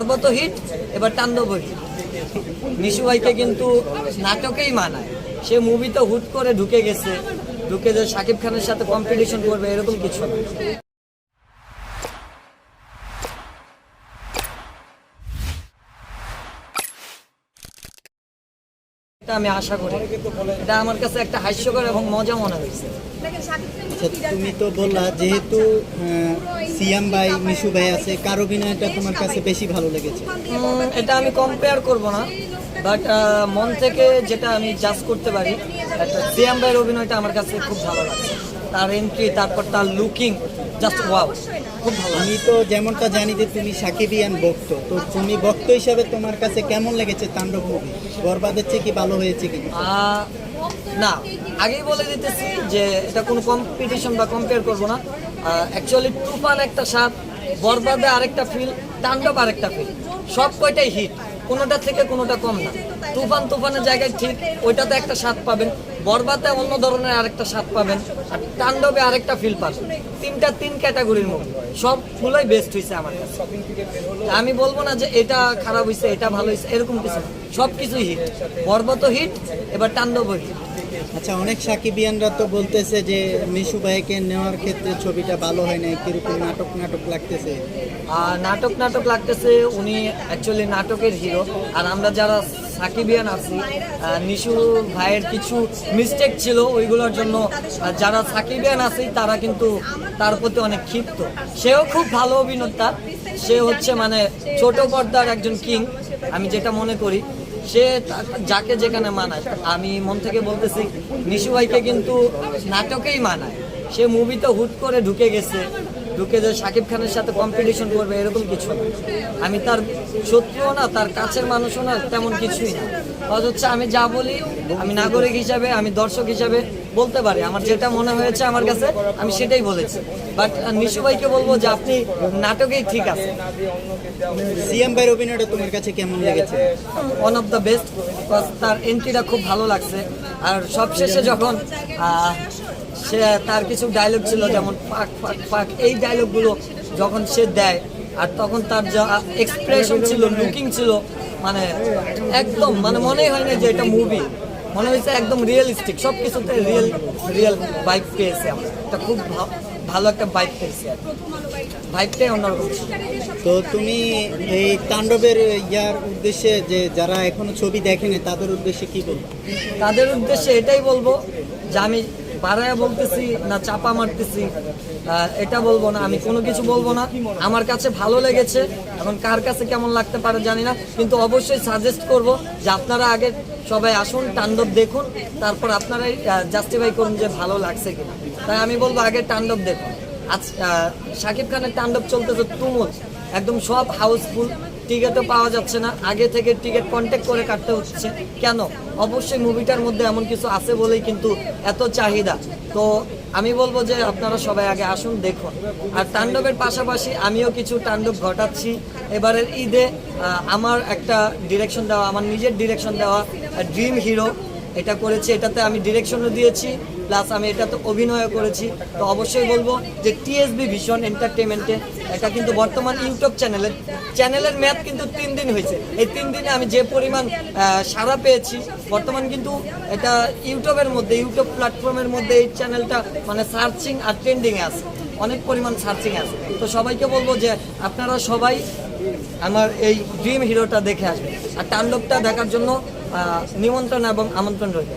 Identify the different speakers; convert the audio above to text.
Speaker 1: পর্বত হিট, এবার তাণ্ডব হিট নিশু ভাইকে কিন্তু নাটকেই মানায়। সে মুভিতে হুট করে ঢুকে গেছে। ঢুকে যে শাকিব খানের সাথে কম্পিটিশন করবে, এরকম কিছু আমি আশা করি। এটা আমার কাছে একটা হাস্যকর এবং মজা মনে হয়েছে।
Speaker 2: আচ্ছা তুমি তো বললা যেহেতু সিয়াম ভাই মিশু ভাই আছে কার অভিনয়টা তোমার কাছে বেশি ভালো লেগেছে?
Speaker 1: এটা আমি কম্পেয়ার করব না বাট মন থেকে যেটা আমি জাজ করতে পারি একটা সিয়াম ভাইয়ের অভিনয়টা আমার কাছে খুব ভালো লাগে তার এন্ট্রি তারপর তার লুকিং জাস্ট ওয়াও
Speaker 2: আমি তো যেমনটা জানি যে তুমি সাকিবিয়ান ভক্ত, তো তুমি ভক্ত হিসাবে তোমার কাছে কেমন লেগেছে তাণ্ডব মুভি বরবাদের চেয়ে কি, ভালো হয়েছে কি?
Speaker 1: না, আগেই বলে দিতেছি যে এটা কোনো কম্পিটিশন বা কম্পেয়ার করব না। অ্যাকচুয়ালি তুফান একটা স্বাদ বরবাদে আরেকটা ফিল তাণ্ডব আরেকটা ফিল সব কয়টাই হিট কোনোটা থেকে কোনোটা কম না। তুফান তুফানের জায়গায় ঠিক ওইটাতে একটা স্বাদ পাবেন। বরবাদে অন্য ধরনের আরেকটা স্বাদ পাবেন। আর তাণ্ডবে আরেকটা ফিল পাবেন তিনটা তিন ক্যাটাগরির মধ্যে। সব সবগুলোই বেস্ট হয়েছে আমার কাছে। আমি বলব না যে এটা খারাপ হয়েছে এটা ভালো হয়েছে এরকম কিছু সব কিছুই হিট পর্বত হিট এবার তাণ্ডব হিট
Speaker 2: আচ্ছা অনেক সাকিবিয়ানরা তো বলতেছে যে মিশু ভাইকে নেওয়ার ক্ষেত্রে ছবিটা ভালো হয় না কীরকম নাটক নাটক লাগতেছে?
Speaker 1: আর নাটক নাটক লাগতেছে উনি অ্যাকচুয়ালি নাটকের হিরো আর আমরা যারা সাকিবিয়ান আছি নিশু ভাইয়ের কিছু মিস্টেক ছিল, ওইগুলোর জন্য যারা সাকিবিয়ান আছি তারা কিন্তু তার প্রতি অনেক ক্ষিপ্ত। সেও খুব ভালো অভিনেতা। সে হচ্ছে মানে ছোট পর্দার একজন কিং, আমি যেটা মনে করি। সে যাকে যেখানে মানায়। আমি মন থেকে বলতেছি, নিশু ভাইকে কিন্তু নাটকেই মানায়। সে মুভিতে হুট করে ঢুকে গেছে। ঢুকে যে শাকিব খানের সাথে কম্পিটিশন করবে এরকম কিছু না। আমি তার শত্রুও না তার কাছের মানুষও না তেমন কিছুই না। কাজ হচ্ছে আমি যা বলি আমি নাগরিক হিসাবে আমি দর্শক হিসাবে বলতে পারি। আমার যেটা মনে হয়েছে আমার কাছে আমি সেটাই বলেছি। বাট নিশু ভাইকে বলব যে আপনি নাটকেই ঠিক আছে
Speaker 2: সিয়াম ভাইয়ের অভিনয়টা তোমার কাছে কেমন লেগেছে?
Speaker 1: ওয়ান অফ দ্য বেস্ট তার এন্ট্রিটা খুব ভালো লাগছে। আর সবশেষে যখন সে তার কিছু ডায়লগ ছিল যেমন ফাক ফাক ফাক এই ডায়লগগুলো যখন সে দেয় আর তখন তার যা এক্সপ্রেশন ছিল লুকিং ছিল মানে একদম মানে মনেই হয় না যে এটা মুভি মনে হয়েছে একদম রিয়েলিস্টিক সব কিছুতে রিয়েল রিয়েল বাইক পেয়েছে আমরা। এটা খুব ভালো একটা বাইক পেয়েছি আর বাইকটাই অন্যরকম
Speaker 2: তো তুমি এই তাণ্ডবের ইয়ার উদ্দেশ্যে যে যারা এখনও ছবি দেখেনি তাদের উদ্দেশ্যে কি বলব?
Speaker 1: তাদের উদ্দেশ্যে এটাই বলব যে আমি বাড়ায় বলতেছি না চাপা মারতেছি এটা বলব না, আমি কোনো কিছু বলব না। আমার কাছে ভালো লেগেছে, এখন কার কাছে কেমন লাগতে পারে জানি না, কিন্তু অবশ্যই সাজেস্ট করব যে আপনারা আগে সবাই আসুন, তাণ্ডব দেখুন, তারপর আপনারাই জাস্টিফাই করুন যে ভালো লাগছে কিনা। তাই আমি বলব আগে তাণ্ডব দেখুন। আজ শাকিব খানের তাণ্ডব চলতেছে তুমুল, একদম সব হাউসফুল টিকিটও পাওয়া যাচ্ছে না। আগে থেকে টিকিট কন্ট্যাক্ট করে কাটতে হচ্ছে। কেন? অবশ্যই মুভিটার মধ্যে এমন কিছু আছে বলেই কিন্তু এত চাহিদা। তো আমি বলব যে আপনারা সবাই আগে আসুন, দেখুন। আর তাণ্ডবের পাশাপাশি আমিও কিছু তাণ্ডব ঘটাচ্ছি। এবারের ঈদে আমার একটা ডিরেকশন দেওয়া, আমার নিজের ডিরেকশন দেওয়া ড্রিম হিরো এটা করেছি, এটাতে আমি ডিরেকশনও দিয়েছি প্লাস আমি এটাতে অভিনয়ও করেছি। তো অবশ্যই বলব যে টিএসবি ভিশন এন্টারটেনমেন্টে এটা কিন্তু বর্তমান ইউটিউব চ্যানেলের চ্যানেলের ম্যাথ কিন্তু তিন দিন হয়েছে। এই তিন দিনে আমি যে পরিমাণ সাড়া পেয়েছি, বর্তমান কিন্তু এটা ইউটিউবের মধ্যে ইউটিউব প্ল্যাটফর্মের মধ্যে এই চ্যানেলটা মানে সার্চিং আর ট্রেন্ডিংয়ে আছে। অনেক পরিমাণ সার্চিং আছে। তো সবাইকে বলব যে আপনারা সবাই আমার এই ড্রিম হিরোটা দেখে আসবেন। আর তাণ্ডবটা দেখার জন্য নিমন্ত্রণ এবং আমন্ত্রণ রইল।